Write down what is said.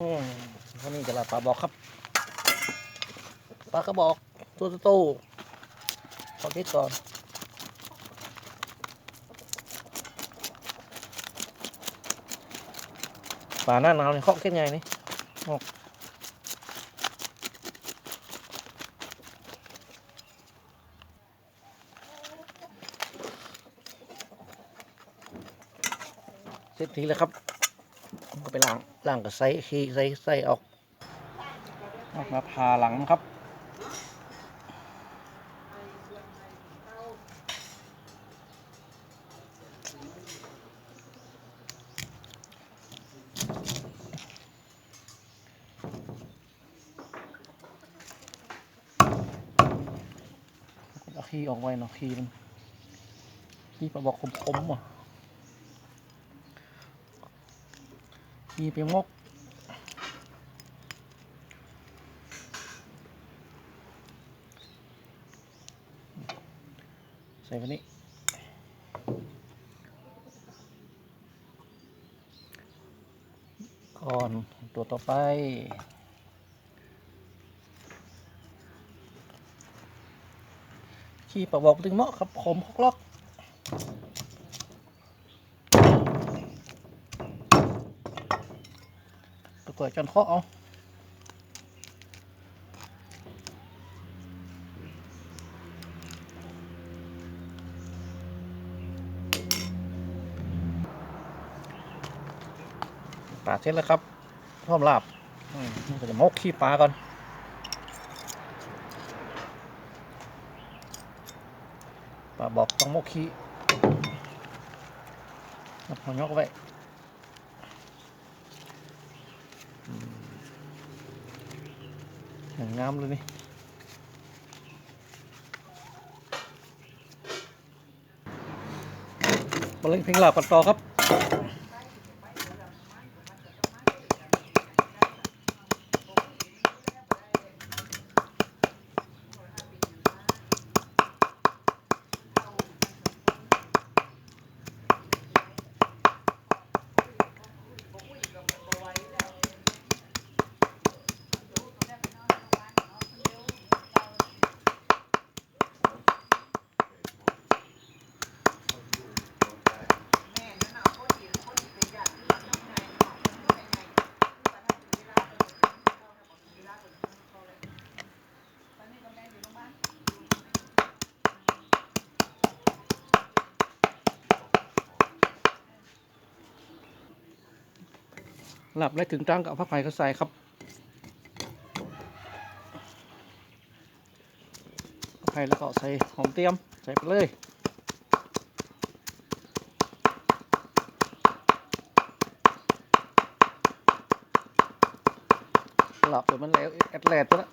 วันนี้จะลาปลาบอกครับ ปลากระบอกตัวโตๆขอคิดก่อนปลาหน้าหนาวเนี่ยเคาะแค่ไงนี่ออกเสร็จทีแล้วครับ ก็ไปล้างล้างกับไส้ขี้ไส้ไส้ออกออกมาผ่าหลังครับเอาขี้ออกไว้เนาะขี้มันขี้ปลาบอกคมๆอะ ขี้ไปมกใส่ไปนี้ ก่อนตัวต่อไปขี้ประบอกถึงเมาะครับขมคกล็อก ตะกรวดจนเคาะเอาปลาเสร็จแล้วครับพร้อมลาบอืมนี่จะมกขี้ปลาก่อนปลาบอกต้องมกขี้แล้วพอยกไว้อืม อย่างงามเลยนี่มาเล่นเพลงหลับกันต่อครับ หลับได้ถึงจังกับผ้าไผ่ก็ใส่ครับผ้าไผ่แล้วก็ใส่หอมเตรียมใส่ไปเลยหลับเดี๋ยวมันแล้วแอดแลดไปแล้ว